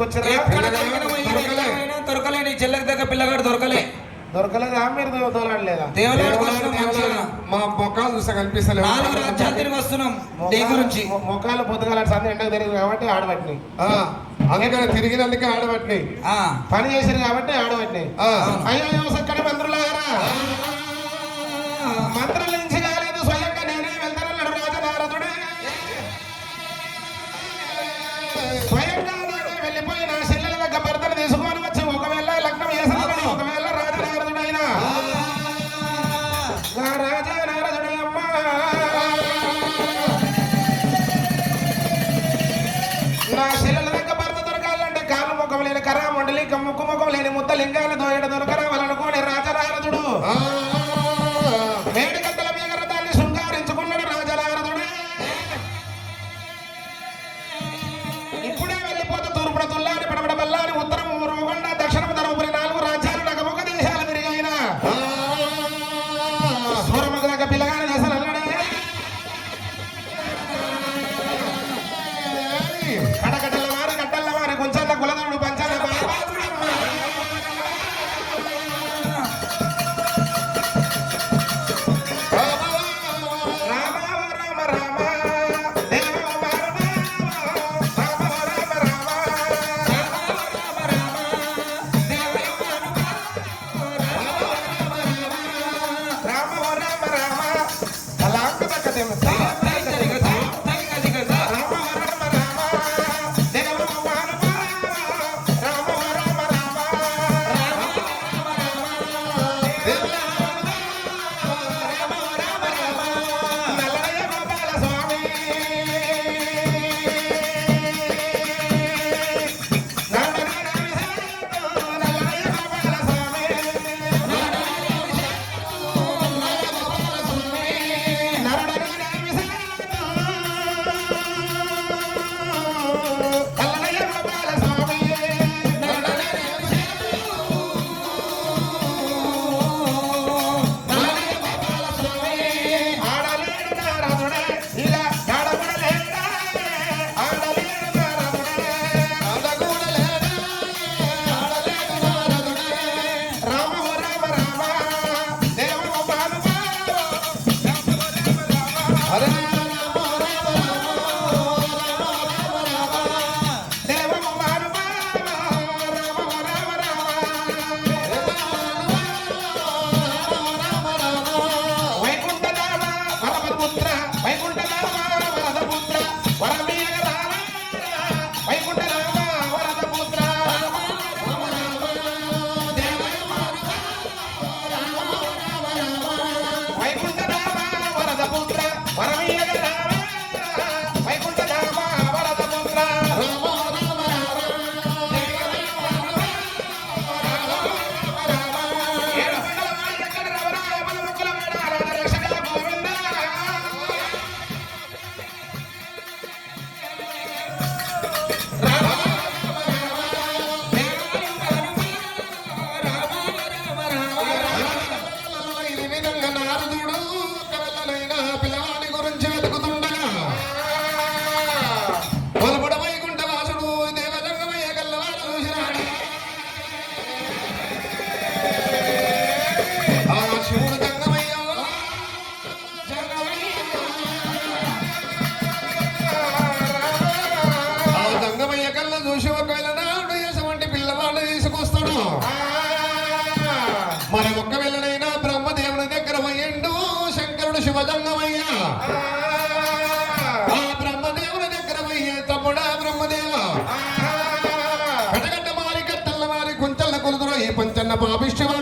తీసుకొచ్చారు? దొరకలే. దగ్గర పిల్లగాడు దొరకలే. దొరకలేదా మీరు మా మొక్కలు చూస్తే కనిపిస్తలేదు వస్తున్నాం మొక్కలు పొద్దుగాల ఎండకు తిరిగి కాబట్టి ఆడబట్టినాయి. అందుకని తిరిగినందుకే ఆడబట్టినాయి. పని చేసిరు కాబట్టి ఆడబట్టినాయి. అయ్యో Para mí. na banca, a gente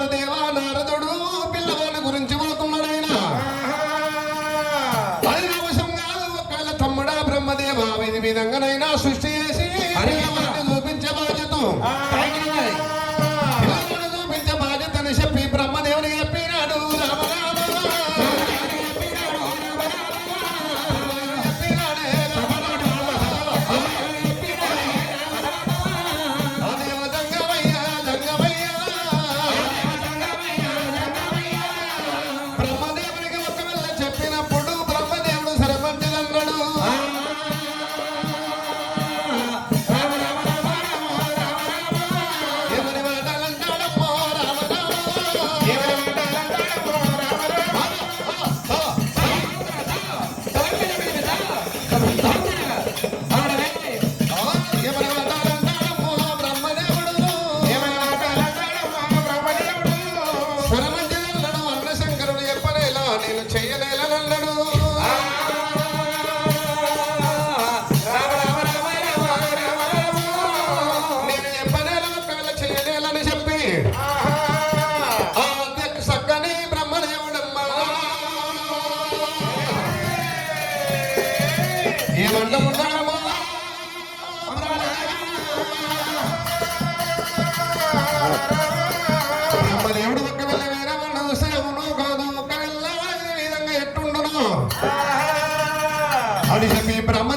ब्रह्म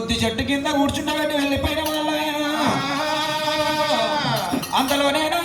కొద్ది చెట్టు కింద కూర్చుంటామండి వెళ్ళిపోయిన వాళ్ళ అంతలోనైనా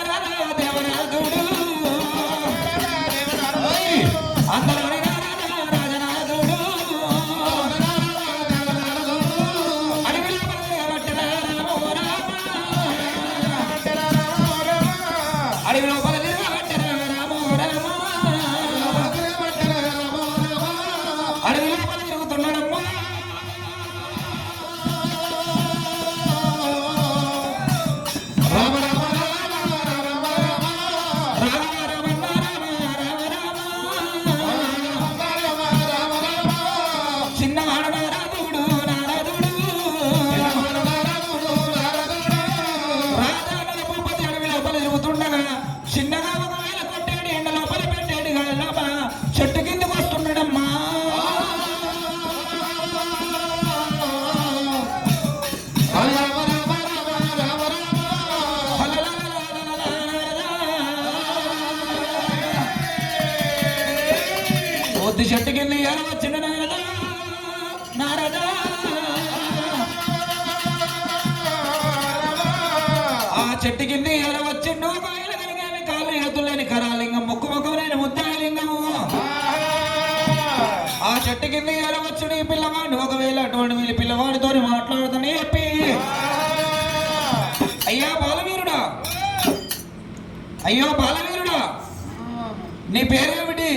నీ పేరేమిటి?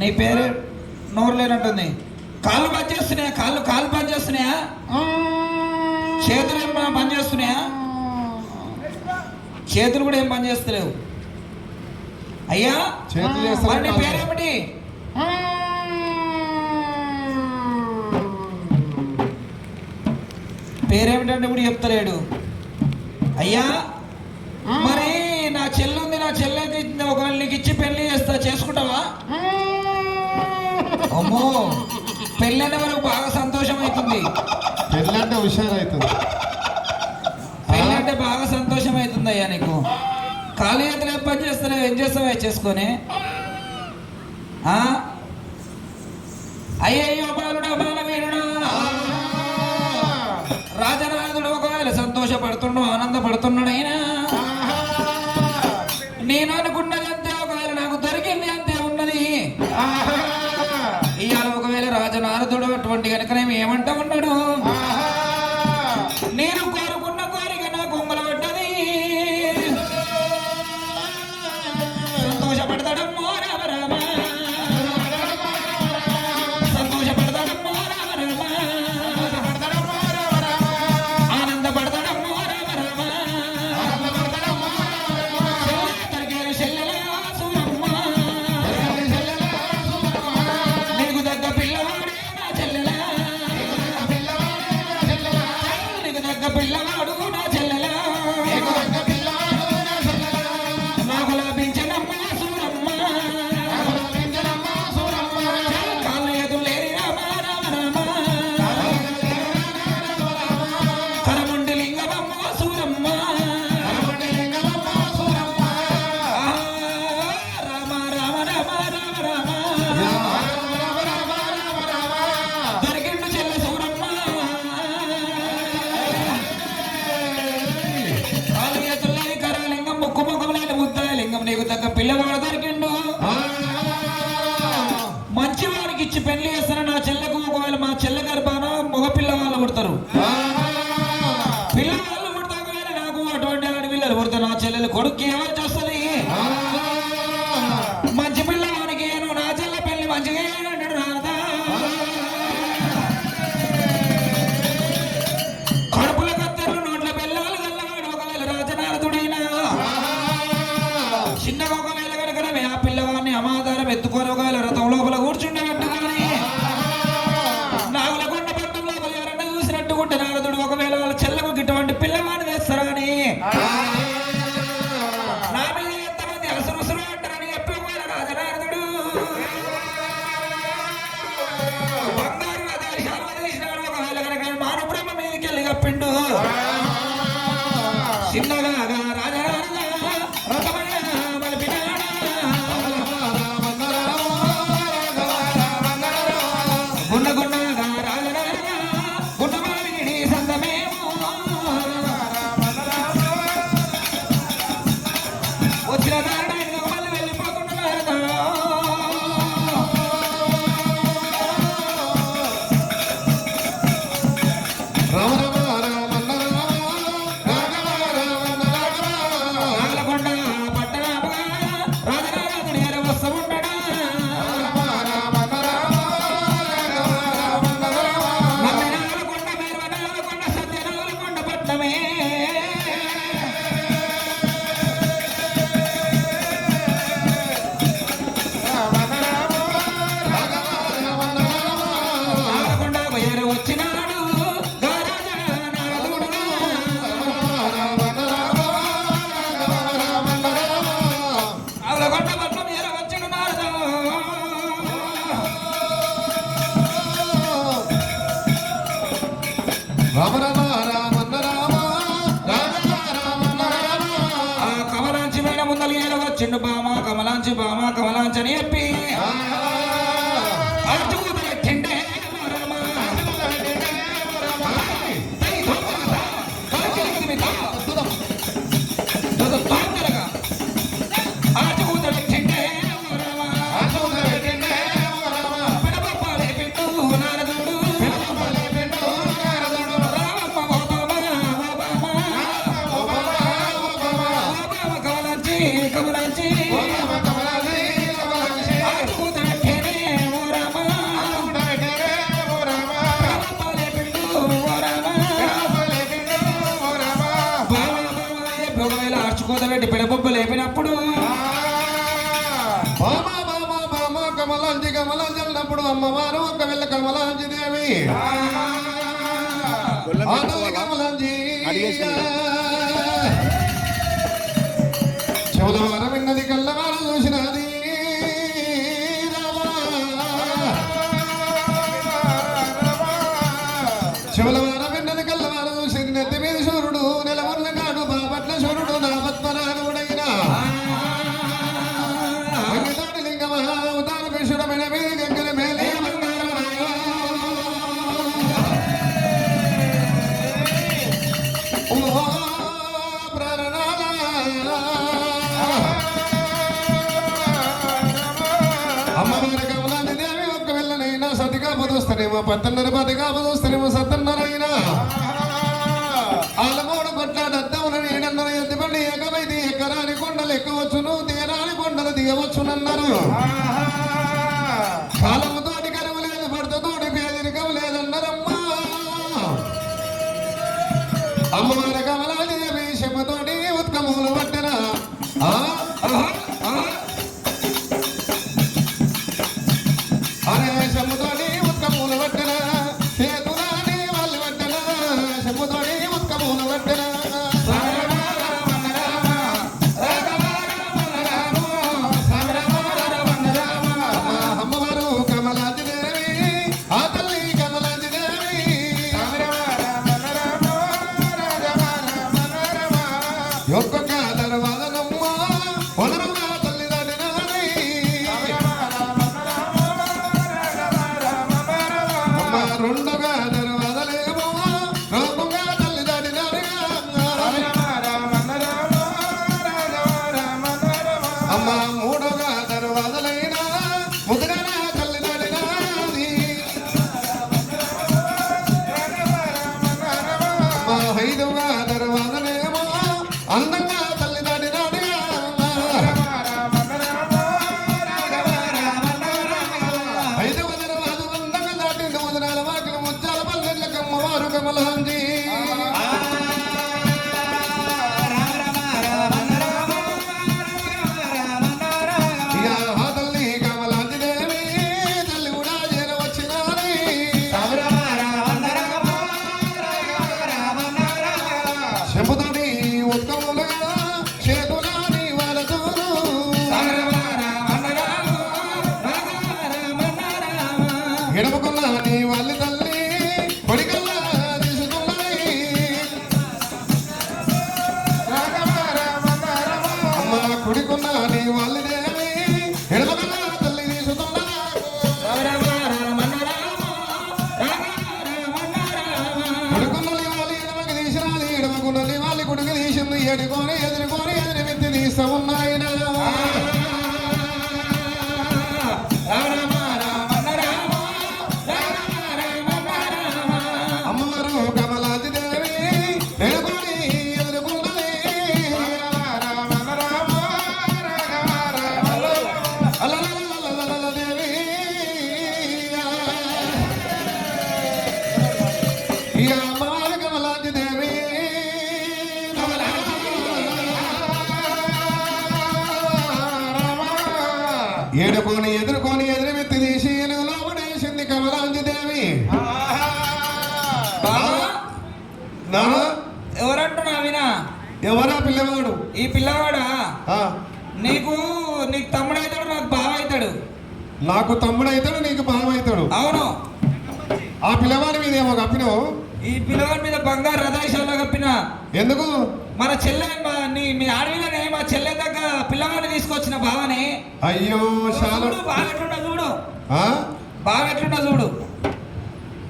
నీ పేరు నోరు లేనట్టుంది. కాళ్ళు పనిచేస్తున్నాయా కాళ్ళు కాళ్ళు పనిచేస్తున్నాయా చేతులు ఏం పనిచేస్తున్నాయా చేతులు కూడా ఏం పనిచేస్తలేవు అయ్యా చేతులు నీ పేరేమిటి? పేరేమిటంటే కూడా చెప్తలేడు. అయ్యా పెళ్ళి చేస్తా చేసుకుంటావా? అమ్మో పెళ్ళి అంటే మనకు బాగా సంతోషం అవుతుంది పెళ్ళి అంటే పెళ్ళంటే పెళ్ళి అంటే బాగా సంతోషం అవుతుంది అయ్యా నీకు. ఖాళీ చేతులు ఏం పని చేస్తలేవు ఏం చేస్తావా చేసుకొని? రాజరాజుడు ఒకవేళ సంతోషపడుతున్నాడు ఆనందపడుతున్నాడు అయినా చక్రం ఏమంటాం എൻ്റെ Vamos hablando నీకు నీకు తమ్ముడు అవుతాడు నాకు బావ అవుతాడు నాకు తమ్ముడు అవుతాడు నీకు బావ అవుతాడు అవును. ఆ పిల్లవాడి మీద ఏమో కప్పినావు? ఈ పిల్లవాడి మీద బంగారు రథాయిషాల్లో కప్పిన? ఎందుకు? మన చెల్లె నీ మీ ఆడవిలనే మా చెల్లె దగ్గర పిల్లవాడిని తీసుకొచ్చిన బావని. అయ్యో చాలా బాగా ఎట్లున్నా చూడు? బాగా ఎట్లున్నా చూడు.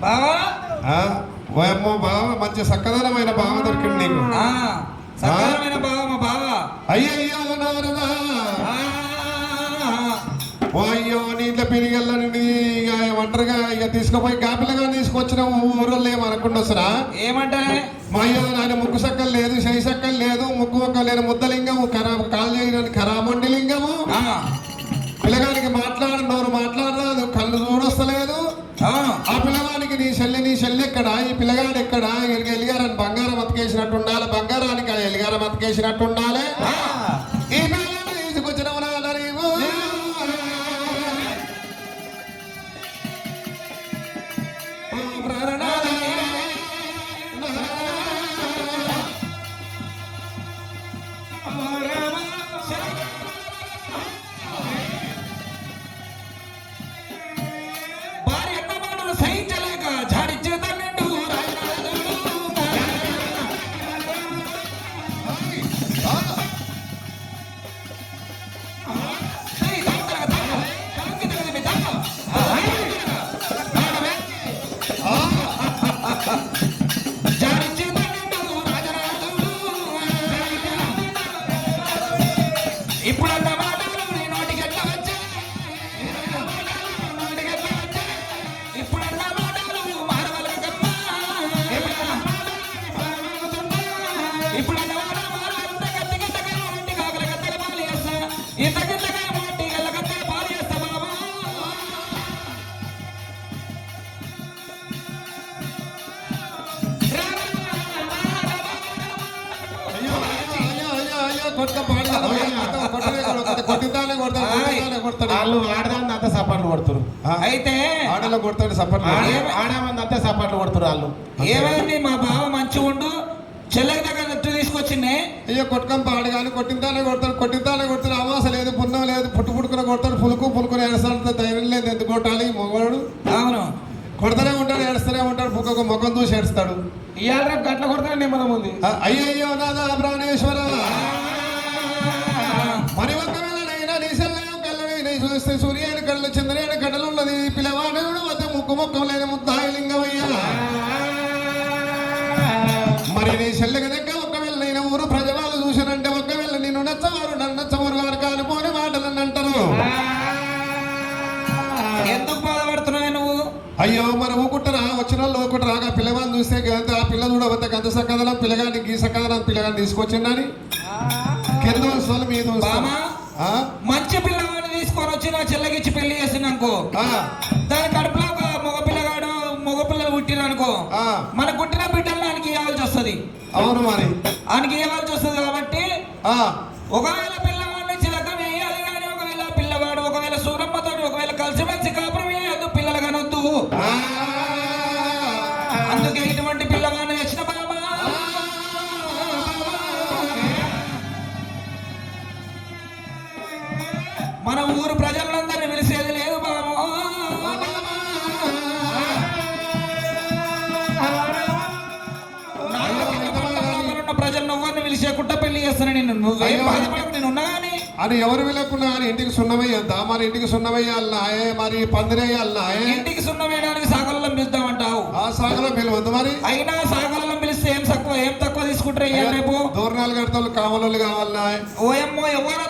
బావా? బావ మంచి సక్కదనమైన బావ దొరికింది నీకు. ఆ, సకాలమైన బావ మా బావ? అయ్యయ్యో నారదా. అయ్యో నీ ఇంట్లో పెరిగెళ్ళని ఇక ఒంటరిగా ఇక తీసుకుపోయి గాపిల్లగా తీసుకొచ్చిన ఊరోళ్ళు ఏమనకుండా వస్తురా? ఏమంటే మా అయ్యో నాయన ముక్కు సక్కలు లేదు చేయి సక్కలు లేదు ముక్కు ఒక్క లేని ముద్దలింగము ఖరా కాలు చేయడానికి ఖరామండి లింగము పిల్లగానికి మాట్లాడ నోరు మాట్లాడరాదు కళ్ళు చూడొస్తలేదు. ఆ. పిల్లగానికి నీ చెల్లి నీ చెల్లి ఎక్కడ ఈ పిల్లగాడు ఎక్కడ బంగారం అతికేసినట్టు ఉండాలి బంగారానికి ఎలిగారం అతికేసినట్టు ఉండాలి. అయితే ఆడలో కొడతాడు సపర్లు ఆడమంది అంతా సపాట్లు కొడుతురు వాళ్ళు. ఏమైంది? మా బావ మంచిగా ఉండు. చెల్లెకి దగ్గర నెట్టు తీసుకొచ్చింది. అయ్యో కొట్టుకొని పాడు కానీ కొట్టింతానే కొడతాడు కొట్టింతానే కొడతాడు అమాస లేదు పుణ్యం లేదు పుట్టు పుట్టుకుని కొడతాడు పులుకు పులుకుని ఏడుస్తాడు ధైర్యం లేదు. ఎందుకు కొట్టాలి? మగవాడు. అవును. కొడతానే ఉంటాడు ఏడుస్తూనే ఉంటాడు. పుక్కకు ముఖం చూసి ఏడుస్తాడు. ఇవాళ రేపు గట్ల కొడతానే నిమ్మదం ఉంది. ఆ, అయ్యయ్యో నాదా ప్రాణేశ్వర. మరి ఒక్కవేళనైనా నీ సెల్లయం కళ్ళని నీ చూస్తే సూర్యుని కళ్ళు చంద్రుని కడలు ఉన్నది పిల్లవాడు వద్ద ముక్కు ముఖం లేని ముద్దాయిలింగమయ్యా మరి నీ చెల్లెకి దగ్గర ఒకవేళ నేను ఊరు ప్రజలు చూసానంటే ఒకవేళ నేను నచ్చవారు నన్ను నచ్చవారు వారు కాలిపోని మాటలని అంటారు. ఎందుకు బాధపడుతున్నావు నువ్వు? అయ్యో మరి ఊకుంటారా? వచ్చిన వాళ్ళు ఒకటి రాగా పిల్లగాని చూస్తే గంత. ఆ పిల్ల చూడబోతే గంత సక్కదలం పిల్లగాని గీ సక్కదలం పిల్లగాని తీసుకొచ్చిండని కింద వస్తువులు మీద వచ్చి నా చెల్లెకిచ్చి పెళ్ళి చేసినానుకో ఆ, దాని కడుపులో ఒక మగ పిల్లగాడు మగ పిల్లలు పుట్టిరనుకో ఆ. మన పుట్టిన బిడ్డలు ఆయనకి ఇవ్వాల్సి వస్తుంది. అవును మరి. ఆయనకి ఇవ్వాల్సి వస్తుంది కాబట్టి ఆ, ఒకవేళ ఊరు ప్రజలందరినీ పిలిచేది లేదు బాబు. ప్రజలను ఎవరిని పిలిచేకుంటా పెళ్ళి చేస్తాను నేను నువ్వేం. బాధపడకు నేను అని ఎవరు వెళ్ళకుండా అని ఇంటికి సున్నమయ్యద్దా మరి ఇంటికి సున్నమయ్యాలనాయే మరి పందిరేయాలనాయే ఇంటికి సున్నం వేయడానికి సాగలలో పిలుద్దామంటావు ఆ సాగలో పిలవద్దు మరి? అయినా సాగలలో పిలిస్తే ఏం తక్కువ ఏం తక్కువ తీసుకుంటారు రేపు దూరణాలు కడతాలు కావాలు కావాలనా ఓయమ్మో ఎవరద్దు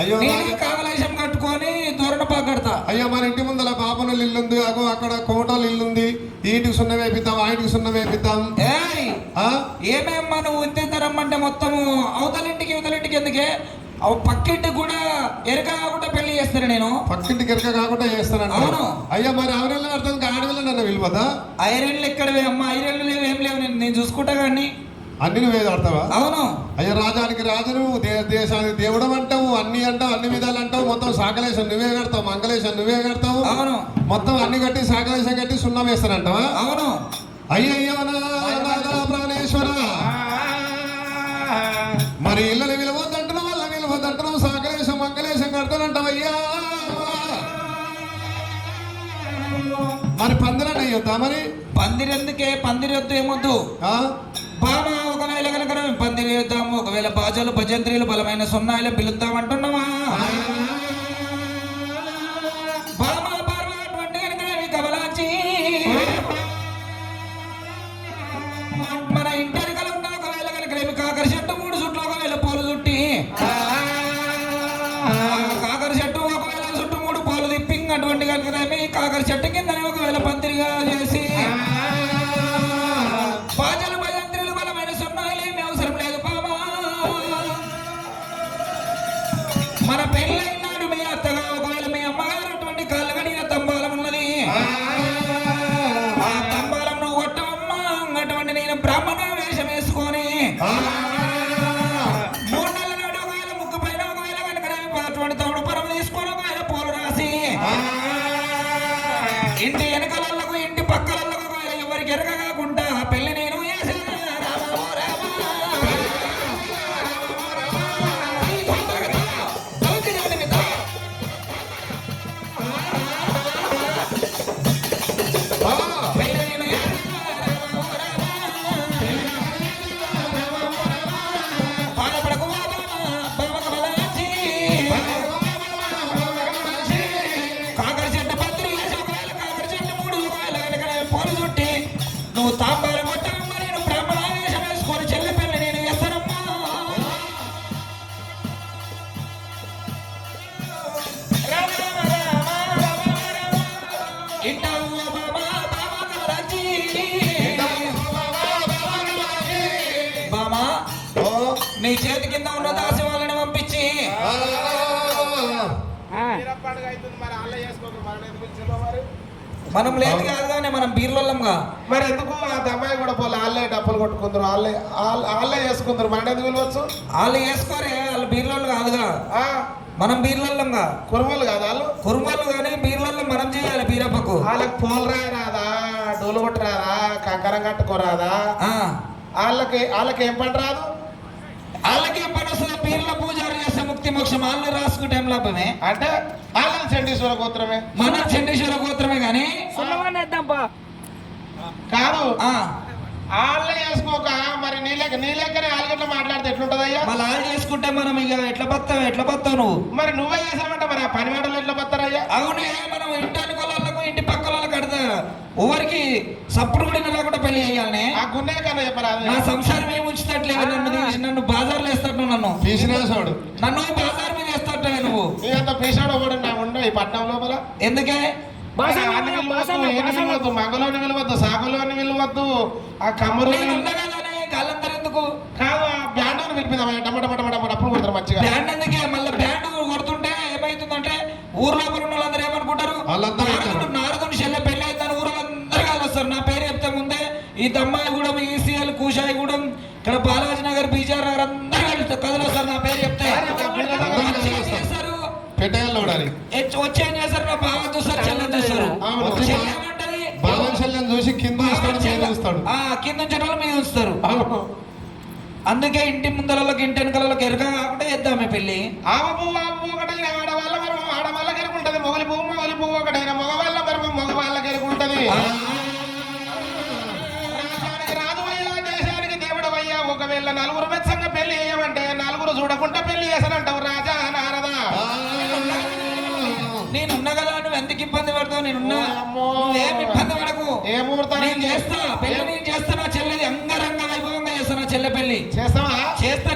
అయ్యో, నేనే కాగలేశం కట్టుకొని దూరణ కడతా అయ్యో మన ఇంటి ముందర బాపనలు ఇల్లుంది అగో అక్కడ కోటలు ఇల్లుంది. ఈ ఇంటికి సున్నం వేపిద్దాం ఆ ఇంటికి సున్నం వేపిద్దాం? ఏమేమ్మా నువ్వు ఇంత రమ్మంటే మొత్తము అవతలింటికి ఇవతలింటికి ఎందుకే? అవు పక్కింటికి కూడా ఎరక కాకుండా పెళ్ళి చేస్తాను నేను. పక్కింటికి ఎరక కాకుండా చేస్తానంట అవును. అయ్యా మరి ఆవిడెళ్ళ అర్థం ఆడవిల్ల నన్ను విలువదా ఐరన్లు ఎక్కడవే అమ్మ ఐరన్లు లేవు ఏం లేవు. నేను నేను చూసుకుంటా కానీ. అన్ని నువ్వే ఆడతావా? అవును. అయ్యా రాజానికి రాజును దేశానికి దేవుడు అంటావు అన్ని అంటావు అన్ని విధాలు అంటావు మొత్తం సాకలేశం నువ్వే కడతావు మంగళేశం నువ్వే కడతావు. అవును. మొత్తం అన్ని కట్టి సాకలేశం కట్టి సున్నం వేస్తానంటావా? అవును. అయ్యయ్యో నా నాదా ప్రాణేశ్వర. మరి ఇళ్ళని విలువద్దంటున్నావు వల్ల విలువద్దంటున్నావు సాకలేశం మంగళేశం కడతానంటావయ్యా మరి పందిరని అయ్యొద్దా మరి? పందిరెందుకే పందిరొద్దు ఏమొద్దు? పామ బాబా ఒకవేళ కనుక మేము పందిరి వేద్దాము ఒకవేళ బాజాలు భజంత్రీలు బలమైన సున్నాయిలు పిలుద్దాం పామ బాబా అటువంటి కనుక మీ కమలాచి. మన ఇంటి కల ఉన్న ఒకవేళ కనుక రేపు కాకర చెట్టు మూడు చుట్లు ఒకవేళ పూలు చుట్టి. కాకర చెట్టు ఒకవేళ చుట్టూ మూడు పూలు తిప్పింగ్ అటువంటి కనుక రేపు కాకర చెట్టు కింద ఒకవేళ పందిరిగా చేసి. కొట్టుకుందరు వాళ్ళే వాళ్ళ- వాళ్ళే చేసుకుందరు మన ఎందుకు పిలవచ్చు? వాళ్ళు వేసుకోరే వాళ్ళు బీర్లల్లో కాదుగా. ఆ, మనం బీర్లల్లంగా కురుమలు కాదు వాళ్ళు? కురుమలు కానీ బీర్లల్లో మనం చేయాలి బీరప్పకు వాళ్ళకి పోలు రాయరాదా డోలు కొట్టరాదా? కంకరం కట్టుకోరాదా? ఆ, వాళ్ళకి వాళ్ళకి ఏం పని రాదు? వాళ్ళకి ఏం పని వస్తుంది? బీర్ల పూజారు చేస్తే ముక్తి మోక్షం. వాళ్ళు రాసుకుంటే ఏం లాభమే? అంటే వాళ్ళని చండీశ్వర గోత్రమే. మన చండీశ్వర గోత్రమే కానీ కాదు. ఆ, వాళ్ళే చేసుకోక మరి నీ లెక్క నీ లెక్కనే మాట్లాడితే ఎట్లుంటదయ్యా? మళ్ళీ వాళ్ళు చేసుకుంటే మనం ఇక ఎట్లా బతావు ఎట్లా బతావు నువ్వు? మరి నువ్వే చేసామంటే మరి ఆ పని మాటలు ఎట్లా పత్తారయ్యా అవునే మనం ఇంటి కొలాలకు ఇంటి పక్క వాళ్ళకి కడతా. ఎవరికి సప్పుడు కూడా లేకుండా పెళ్ళి చేయాలనే? ఆ గున్నే కన్నా చెప్పరాదు నా సంసారం ఏమి ఉంచుతట్లేదు నన్ను తీసి నన్ను బాజార్లో వేస్తాడు నన్ను. పీసినాసోడు నన్ను బాజార్ మీద వేస్తాడు నువ్వు? నీకంత పేషాడు కూడా నా ఉండే ఈ పట్నం లోపల. ఎందుకే? విలువద్దు, ఏమి విలువద్దు సాగులోని విలువద్దు ఆ కమ్మరు ఎందుకు కాదు ఆ బ్యాండ్ వినిపిద్దాం టమాట టమాట టమాట అప్పుడు కొడతారు మంచిగా. బ్యాండ్ ఎందుకే? మళ్ళీ బ్యాండ్ కొడుతుంటే ఏమైతుందంటే ఊర్లో ఉన్న వాళ్ళందరూ ఏమనుకుంటారు? వాళ్ళందరూ నారదుని చెల్లె పెళ్ళి అవుతాను ఊరు అందరూ వస్తారు నా పేరు చెప్తే ముందే ఈ దమ్మాయిగూడెం ఈసీఎల్ కూషాయిగూడెం ఇక్కడ బాలాజీ నగర్ బీజార్ నగర్ అందరూ కథలు వస్తారు నా పేరు చెప్తే. వచ్చి చేస్తారు. నా బాగా చూస్తారు. చెల్లె ఏమంటది? బాలం శల్యం చూసి కింద ఇస్తాడు ఆ, కింద వాళ్ళు మీద ఉంచుతారు అందుకే ఇంటి ముందరలోకి ఇంటి వెనకాలకి ఎరగా కాకుండా చేద్దామే పెళ్ళి ఆవ పువ్వు ఆవ పువ్వు ఒకటైన ఆడవాళ్ళ మర్మం ఆడవాళ్ళ ఎరుకుంటది మొగలి పువ్వు మొగలి పువ్వు ఒకటైన మగవాళ్ళ మర్మం మగవాళ్ళకి ఎరుకుంటది రాజానికి రాజువయ్యా దేశానికి దేవుడవయ్యా ఒకవేళ నలుగురు మెచ్చంగా నీతో నేను చేస్తా పెళ్ళి నేను చేస్తున్నా. చెల్లెది అంగరంగ వైభవంగా చేస్తున్నా చెల్లె పెళ్ళి చేస్తావా? చేస్తా.